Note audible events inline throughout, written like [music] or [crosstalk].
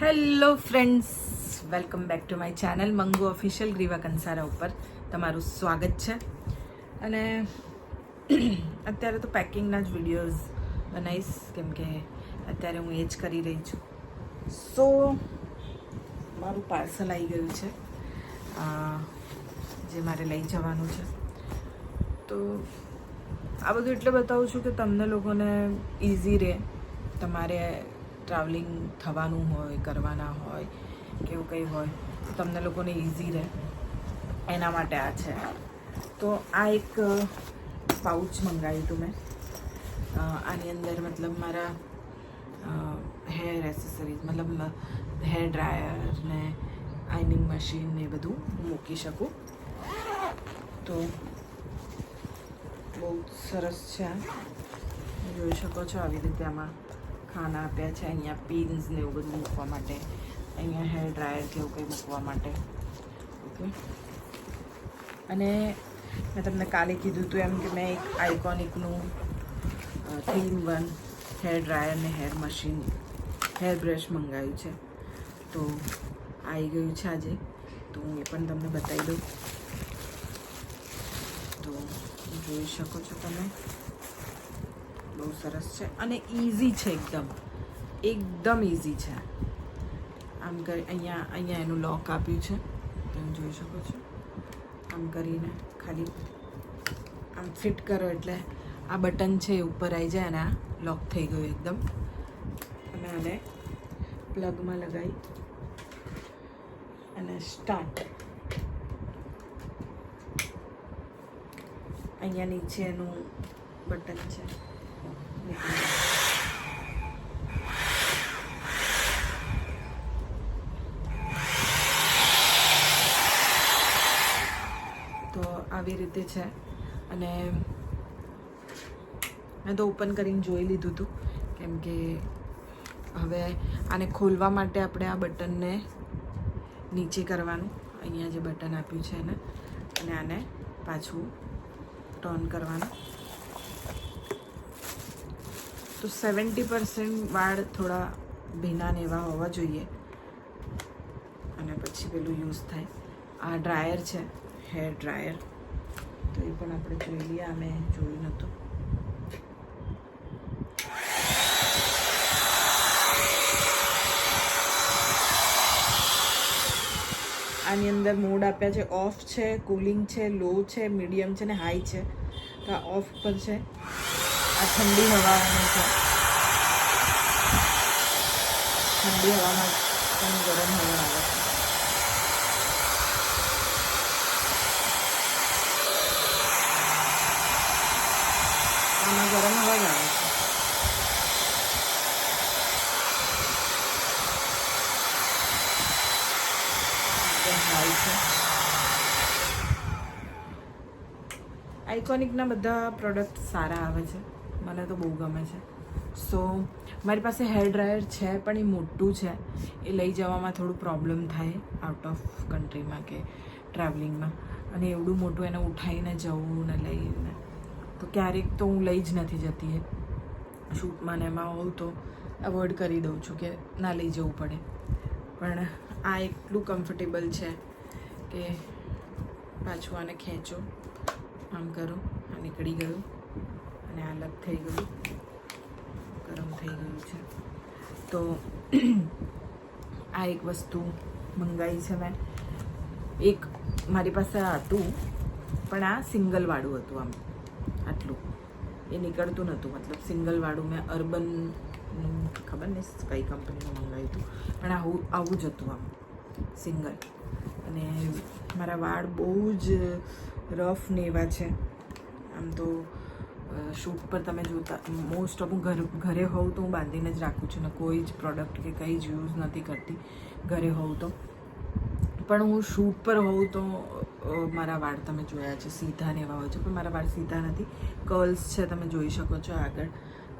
Hello friends welcome back to my channel Mangu official Griva Kansara ઉપર તમારું સ્વાગત છે. અને [clears throat] અત્યારે તો પેકિંગના જ વિડીયોઝ બનાવીશ, કેમ કે અત્યારે હું એ જ કરી રહી છું. સો મારું પાર્સલ આવી ગયું છે જે મારે લઈ જવાનું છે. તો આ બધું એટલે બતાવું છું કે તમને લોકોને ઇઝી રહે. તમારે ટ્રાવેલિંગ થવાનું હોય, કરવાના હોય, કે એવું કંઈ હોય, તો તમને લોકોને ઇઝી રહે. એના માટે આ છે. તો આ એક પાઉચ મંગાવ્યું હતું મેં. આની અંદર મતલબ મારા હેર એસેસરીઝ મતલબ હેર ડ્રાયર ને આઈનિંગ મશીન ને બધું મૂકી શકું. તો બહુ સરસ છે જોઈ શકો છો આવી રીતે આમાં ખાના આપ્યા છે, અહીંયા પિન્સ ને એવું બધું મૂકવા માટે. અહીંયા હેર ડ્રાયર કે એવું કંઈ મૂકવા માટે. ઓકે અને મેં તમને કાલે કીધું હતું એમ કે મેં એક આઇકોનિકનું થ્રી વન હેર ડ્રાયર ને હેર મશીન હેર બ્રશ મંગાવ્યું છે. તો આવી ગયું છે આજે. તો હું એ પણ તમને બતાવી દઉં. તો જોઈ શકો છો તમે. બહુ સરસ છે અને ઇઝી છે એકદમ. એકદમ ઇઝી છે. આમ કરી, અહીંયા અહીંયા એનું લોક આપ્યું છે. તમે જોઈ શકો છો. આમ કરીને ખાલી આમ ફિટ કરો એટલે આ બટન છે ઉપર આવી જાય અને આ લોક થઈ ગયું એકદમ. અને આને પ્લગમાં લગાવી અને સ્ટાર્ટ અહીંયા નીચે એનું બટન છે. તો આવી રીતે છે. અને મેં તો ઓપન કરીને જોઈ લીધું હતું કેમ કે હવે આને ખોલવા માટે આપણે આ બટનને નીચે કરવાનું. અહીંયા જે બટન આપ્યું છે એને, અને આને પાછું ટર્ન કરવાનું. તો સેવન્ટી પર્સન્ટ વાળ થોડા ભીના ને એવા હોવા જોઈએ. અને પછી પેલું યુઝ થાય. આ ડ્રાયર છે હેર ડ્રાયર તો એ પણ આપણે જોઈ લઈએ. અમે જોયું નહોતું. આની અંદર મોડ આપ્યા છે. ઓફ છે કુલિંગ છે લો છે મીડિયમ છે ને હાઈ છે. તો આ ઓફ પર છે. આ ઠંડી હવાનું છે. ઠંડી હવામાં પણ ગરમ હવા આવે છે. આમાં ગરમ હવા જ આવે છે. આઇકોનિકના બધા પ્રોડક્ટ સારા આવે છે. મને તો બહુ ગમે છે. સો મારી પાસે હેર ડ્રાયર છે, પણ એ મોટું છે. એ લઈ જવામાં થોડું પ્રોબ્લેમ થાય આઉટ ઓફ કન્ટ્રીમાં કે ટ્રાવેલિંગમાં અને એવડું મોટું એને ઉઠાવીને જવું ને લઈને. તો ક્યારેક તો હું લઈ જ નથી જતી એ. શૂટમાં ને એમાં હોઉં તો અવોઇડ કરી દઉં છું કે ના લઈ જવું પડે. પણ આ એટલું કમ્ફર્ટેબલ છે કે પાછું આને ખેંચો, આમ કરો, આ નીકળી ગયું. અને આ અલગ થઈ ગયું. ગરમ થઈ ગયું છે. તો [clears throat] આ એક વસ્તુ મંગાવી છે મેં. એક મારી પાસે હતું, પણ આ સિંગલવાળું હતું આમ. આટલું. એ નીકળતું નહોતું. મતલબ સિંગલવાળું મેં અર્બનનું ખબર નહીં કઈ કંપનીનું મંગાવ્યું હતું. પણ આવું આવું જ હતું આમ. સિંગલ. અને મારા વાળ બહુ જ રફ ને એવા છે. આમ તો શૂટ પર તમે જોતા મોસ્ટ ઓફ હું ઘર, ઘરે હોઉં તો હું બાંધીને જ રાખું છું ને કોઈ જ પ્રોડક્ટ કે કંઈ જ યુઝ નથી કરતી ઘરે હોઉં તો. પણ હું શૂટ પર હોઉં તો મારા વાળ તમે જોયા છે, સીધા ને એવા હોય છે, પણ મારા વાળ સીધા નથી. કર્લ્સ છે તમે જોઈ શકો છો આગળ.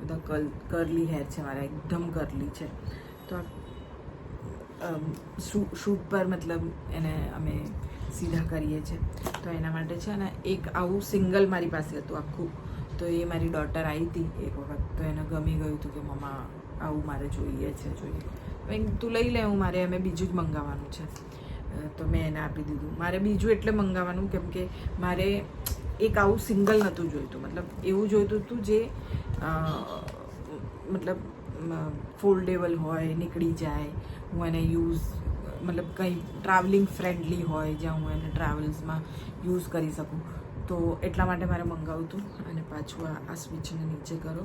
બધા કર્લ કરલી હેર છે મારા, એકદમ કરલી છે. તો શૂટ પર મતલબ એને અમે સીધા કરીએ છીએ. તો એના માટે છે ને એક આવું સિંગલ મારી પાસે હતું આખું. તો એ મારી ડોટર આવી હતી એક વખત. તો એને ગમી ગયું હતું કે, મમ્મા, આવું મારે જોઈએ છે, જોઈએ. તું લઈ લે, હું મારે અમે બીજું જ મંગાવવાનું છે. તો મેં એને આપી દીધું. મારે બીજું એટલે મંગાવવાનું કેમ કે, મારે એક આવું સિંગલ નહોતું જોઈતું. મતલબ એવું જોઈતું હતું જે મતલબ ફોલ્ડેબલ હોય, નીકળી જાય. હું એને યુઝ મતલબ કંઈ ટ્રાવેલિંગ ફ્રેન્ડલી હોય, જ્યાં હું એને ટ્રાવેલ્સમાં યુઝ કરી શકું. તો એટલા માટે મારે મંગાવ્યું હતું અને પાછું આ સ્વિચને નીચે કરો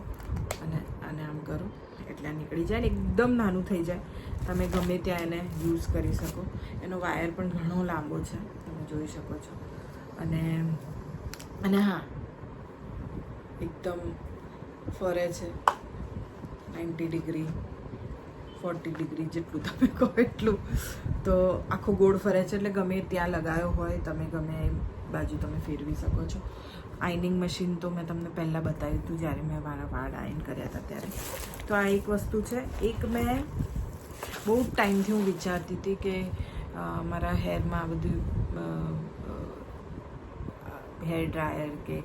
અને આને આમ કરો. એટલે આ નીકળી જાય ને, એકદમ નાનું થઈ જાય. તમે ગમે ત્યાં એને યુઝ કરી શકો. એનો વાયર પણ ઘણો લાંબો છે, તમે જોઈ શકો છો. અને અને હા, એકદમ ફરે છે. નાઇન્ટી ડિગ્રી ફોર્ટી ડિગ્રી જેટલું તમે કહો એટલું. તો આખો ગોળ ફરે છે, એટલે ગમે ત્યાં લગાવ્યો હોય, તમે ગમે એ બાજુ તમે ફેરવી શકો છો. આઈનિંગ મશીન તો મેં તમને પહેલાં બતાવ્યું હતું જ્યારે મેં મારા વાળ આયન કર્યા હતા ત્યારે. તો આ એક વસ્તુ છે. એક મેં બહુ ટાઈમથી હું વિચારતી હતી કે મારા હેરમાં બધું હેર ડ્રાયર કે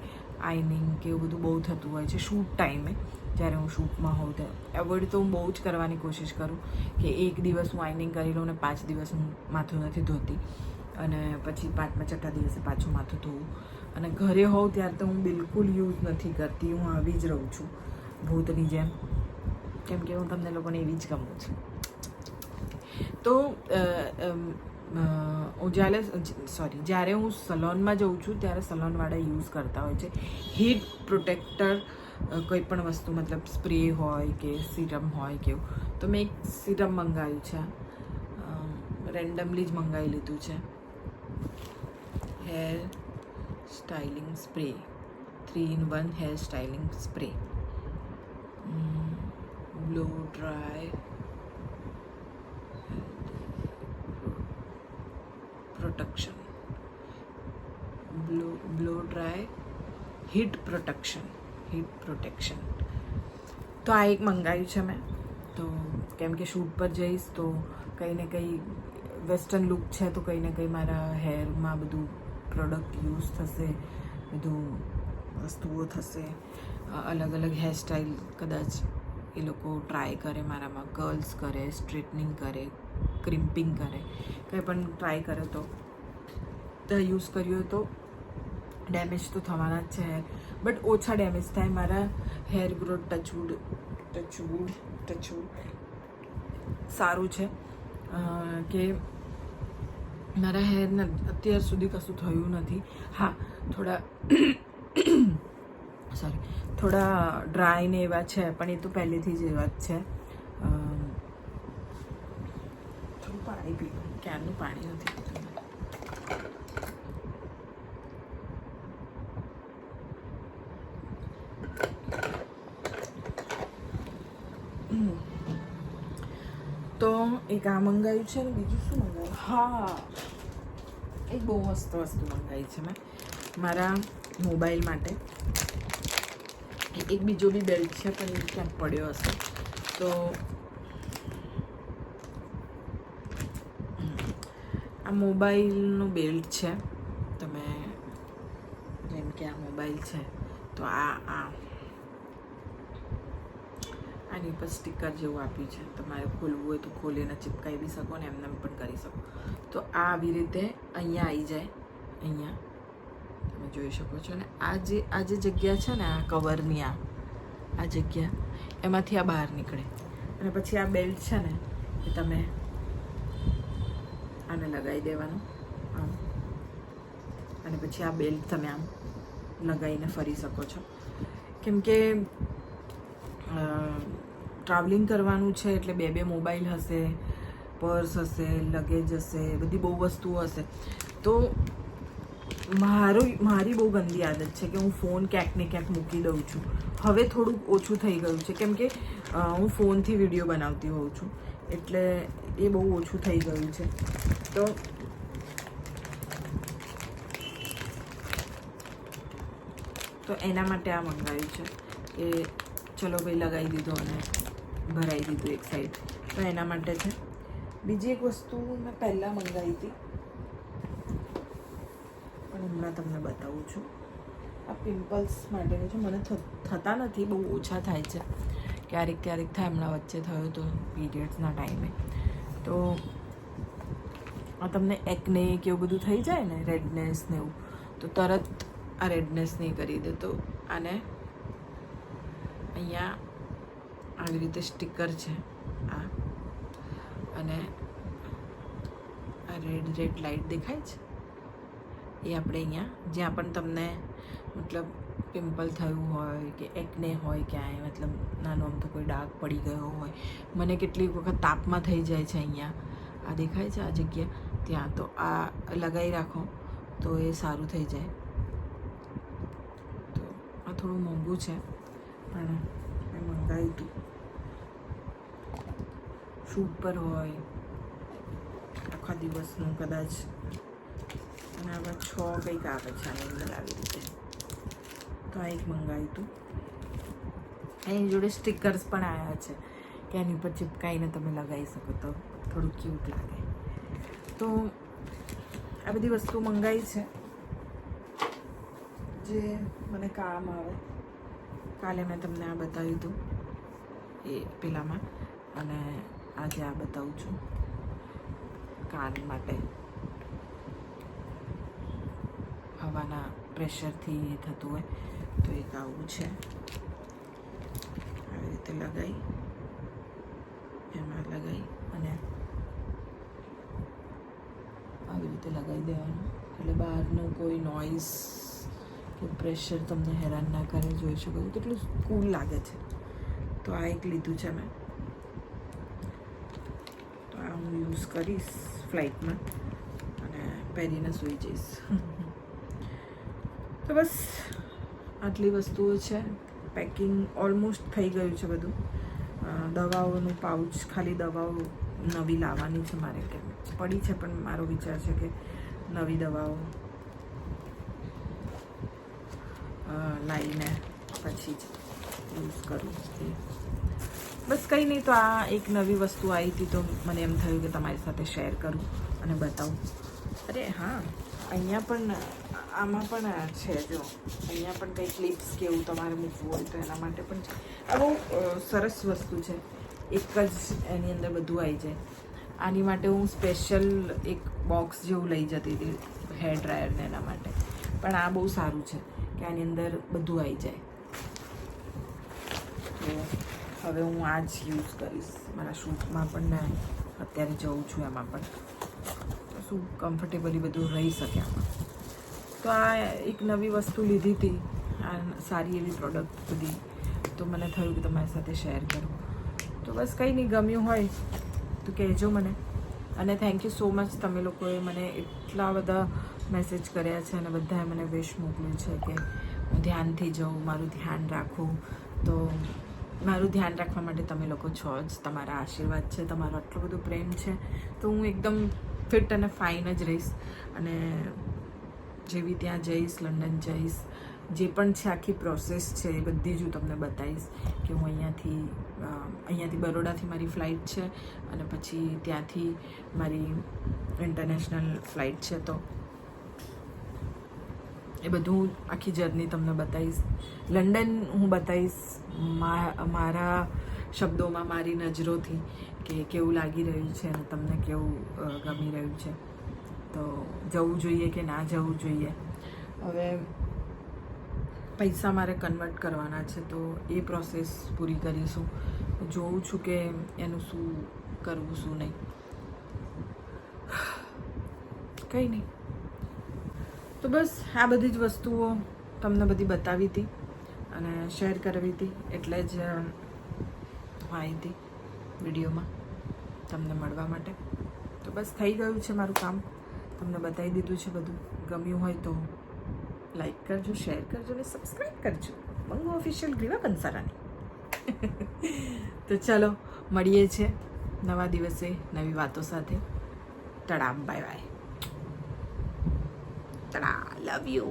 આઈનિંગ કે એવું બધું બહુ થતું હોય છે શૂટ ટાઈમે જ્યારે હું શૂટમાં હોઉં ત્યારે. એવોઇડ તો હું બહુ જ કરવાની કોશિશ કરું કે એક દિવસ હું આઈનિંગ કરી લઉં ને પાંચ દિવસ હું માથું નથી ધોતી. અને પછી પાંચમા છઠ્ઠા દિવસે પાછું માથું ધોવું. અને ઘરે હોઉં ત્યારે તો હું બિલકુલ યુઝ નથી કરતી. હું આવી જ રહું છું, ભૂતની જેમ. કેમ કે હું તમને લોકોને એવી જ ગમું છું. તો હું જ્યારે સોરી જ્યારે હું સલોનમાં જઉં છું ત્યારે સલોનવાળા યુઝ કરતા હોય છે. હીટ પ્રોટેક્ટર કોઈ પણ વસ્તુ, મતલબ સ્પ્રે હોય કે સિરમ હોય કે તો મેં એક સિરમ મંગાવ્યું છે. રેન્ડમલી જ મંગાવી લીધું છે. Hair styling spray three in one hair styling spray blow dry protection blow blow dry heat protection heat protection તો આ એક મંગાવ્યું છે મેં તો કેમ કે શૂટ પર જઈશ તો કંઈ ને કંઈ વેસ્ટર્ન લુક છે તો કંઈ ને કંઈ મારા હેરમાં બધું પ્રોડક્ટ યુઝ થશે, બધું વસ્તુઓ થશે. અલગ અલગ હેરસ્ટાઈલ કદાચ એ લોકો ટ્રાય કરે, મારામાં કર્લ્સ કરે સ્ટ્રેટનિંગ કરે ક્રિમ્પિંગ કરે, કંઈ પણ ટ્રાય કરે તો યુઝ કર્યો તો ડેમેજ તો થવાના જ છે. બટ ઓછા ડેમેજ થાય મારા hair growth touchwood touchwood touchwood સારું છે. કે મારા હેરને અત્યાર સુધી કશું થયું નથી. હા, થોડા [coughs] સોરી થોડા ડ્રાય ને એવા છે, પણ એ તો પહેલેથી જ એવા જ છે. થોડું પાણી પીવું ક્યારનું પાણી નથી પીતું મેં. હમ. તો એક આ મંગાવ્યું છે ને, બીજું શું મંગાવ્યું હા. એક બહુ મસ્ત વસ્તુ મંગાવી છે મેં. મારા મોબાઈલ માટે. એક બીજો બી બેલ્ટ છે, પણ ક્યાંક પડ્યો હશે. તો આ મોબાઈલનું બેલ્ટ છે. તમે, જેમ કે આ મોબાઈલ છે, તો આ આ. આની ઉપર સ્ટીકર જેવું આપ્યું છે. તમારે ખોલવું હોય તો ખોલીને ચિપકાવી બી શકો ને એમને પણ કરી શકો. તો આ આવી રીતે અહીંયા આવી જાય. અહીંયા તમે જોઈ શકો છો ને. આ જે આ જે જગ્યા છે ને, આ કવરની આ આ જગ્યા, એમાંથી આ બહાર નીકળે. અને પછી આ બેલ્ટ છે ને, એ તમે આને લગાવી દેવાનું. આમ. અને પછી આ બેલ્ટ તમે આમ લગાવીને ફરી શકો છો. કેમ કે ટ્રાવેલિંગ કરવાનું છે એટલે બે બે મોબાઈલ હશે પર્સ હશે લગેજ હશે, બધી બહુ વસ્તુઓ હશે. તો મારો, મારી બહુ ગંદી આદત છે કે હું ફોન ક્યાંક ને ક્યાંક મૂકી દઉં છું. હવે થોડુંક ઓછું થઈ ગયું છે. કેમ કે હું ફોનથી વીડિયો બનાવતી હોઉં છું. એટલે એ બહુ ઓછું થઈ ગયું છે. તો તો એના માટે આ મંગાવ્યું છે. કે ચલો ભાઈ લગાવી દીધો અને ભરાઈ દીધું એક સાઈડ તો એના માટે છે. બીજી એક વસ્તુ મેં પહેલાં મંગાવી હતી. પણ હમણાં તમને બતાવું છું. આ પિમ્પલ્સ માટેનું છે. મને થતા નથી, બહુ ઓછા થાય છે. ક્યારેક ક્યારેક થાય. હમણાં વચ્ચે થયો તો પીરિયડ્સના ટાઈમે. તો આ તમને એકને કે એવું બધું થઈ જાય ને રેડનેસ ને એવું, તો તરત આ રેડનેસ નહીં કરી દે. તો આને અહીંયા આવી રીતે સ્ટીકર છે. આ. અને આ રેડ રેડ લાઇટ દેખાય છે. એ આપણે અહીંયા, જ્યાં પણ તમને મતલબ પિમ્પલ થયું હોય કે એકને હોય ક્યાંય, મતલબ નાનો આમ તો કોઈ ડાઘ પડી ગયો હોય, મને કેટલીક વખત તાપમાં થઈ જાય છે અહીંયા. આ દેખાય છે આ જગ્યા? ત્યાં. તો આ લગાવી રાખો, તો એ સારું થઈ જાય. તો આ થોડું મોંઘું છે, પણ મંગાવ્યું હતું શૂટ પર હોય. આખા દિવસનું કદાચ. અને આવા છ કંઈક આવે છે આની અંદર આવી રીતે. તો આ એક મંગાવ્યું હતું એની જોડે સ્ટીકર્સ પણ આવ્યા છે કે એની ઉપર ચિપકાઈને તમે લગાવી શકો તો થોડું ક્યુટ લાગે. તો આ બધી વસ્તુ મંગાવી છે. જે મને કામ આવે. કાલે મેં તમને આ બતાવ્યું હતું. એ પેલામાં. અને આજે આ બતાવું છું કાન માટે. હવાના પ્રેશરથી થતું હોય તો એક આવું છે. આવી રીતે લગાવી એમાં લગાવી અને આવી રીતે લગાવી દેવાનું. એટલે બહારનું કોઈ નોઇઝ કે પ્રેશર તમને હેરાન ના કરે, જોઈ શકો છો. કેટલું કૂલ લાગે છે. તો આ એક લીધું છે મેં. તો આ હું યુઝ કરીશ ફ્લાઇટમાં અને પહેરીને સૂઈ જઈશ. તો બસ, આટલી વસ્તુઓ છે. પેકિંગ ઓલમોસ્ટ થઈ ગયું છે બધું. દવાઓનું પાઉચ ખાલી દવાઓ નવી લાવવાની છે મારે કે પડી છે, પણ મારો વિચાર છે કે નવી દવાઓ લાવીને પછી જ યુઝ કરું. બસ કંઈ નહીં, તો આ એક નવી વસ્તુ આવી હતી, તો મને એમ થયું કે તમારી સાથે શેર કરું અને બતાવું. અરે હા, અહીંયા પણ, આમાં પણ છે જો. અહીંયા પણ કંઈ ક્લિપ્સ કે એવું તમારે મૂકવું હોય તો એના માટે પણ છે. બહુ સરસ વસ્તુ છે. એક જ એની અંદર બધું આવી જાય. આની માટે હું સ્પેશિયલ એક બોક્સ જેવું લઈ જતી હતી હેર ડ્રાયરને એના માટે. પણ આ બહુ સારું છે કે આની અંદર બધું આવી જાય. હવે હું આ જ યુઝ કરીશ. મારા શૂટમાં પણ ને અત્યારે જઉં છું એમાં પણ. શું કમ્ફર્ટેબલી બધું રહી શકે આમાં? તો આ એક નવી વસ્તુ લીધી હતી. આ સારી એવી પ્રોડક્ટ બધી. તો મને થયું કે તમારી સાથે શેર કરું. તો બસ કંઈ નહીં, ગમ્યું હોય તો કહેજો મને. અને થેન્ક યુ સો મચ તમે લોકોએ મને એટલા બધા મેસેજ કર્યા છે અને બધાએ મને વિશ મોકલ્યું છે કે હું ધ્યાનથી જાઉં, મારું ધ્યાન રાખું. તો મારું ધ્યાન રાખવા માટે તમે લોકો છો જ. તમારા આશીર્વાદ છે, તમારો આટલો બધો પ્રેમ છે. તો હું એકદમ ફિટ અને ફાઇન જ રહીશ. અને જેવી ત્યાં જઈશ, લંડન જઈશ, જે પણ છે આખી પ્રોસેસ છે એ બધી જ હું તમને બતાવીશ કે હું અહીંયાથી અહીંયાથી બરોડાથી મારી ફ્લાઇટ છે અને પછી ત્યાંથી મારી ઇન્ટરનેશનલ ફ્લાઇટ છે. તો એ બધું આખી જર્ની તમને બતાવીશ. લંડન હું બતાવીશ મારા શબ્દોમાં મારી નજરોથી કે કેવું લાગી રહ્યું છે અને તમને કેવું ગમી રહ્યું છે. તો જવું જોઈએ કે ના જવું જોઈએ? હવે પૈસા મારે કન્વર્ટ કરવાના છે, તો એ પ્રોસેસ પૂરી કરીશું. જોઉં છું કે એનું શું કરવું, શું નહીં. [sighs] કંઈ નહીં. તો બસ આ બધી જ વસ્તુઓ તમને બધી બતાવી હતી. અને શેર કરવી હતી એટલે જ અ, હું આવી હતી વિડીયોમાં તમને મળવા માટે. તો બસ થઈ ગયું છે મારું કામ. તમને બતાવી દીધું છે બધું. ગમ્યું હોય તો લાઈક કરજો શેર કરજો અને સબસ્ક્રાઈબ કરજો. મંગુ ઓફિશિયલ ગ્રીવા કંસારાની. તો ચલો મળીએ છે નવા દિવસે નવી વાતો સાથે. તડામ બાય બાય તડા લવ યુ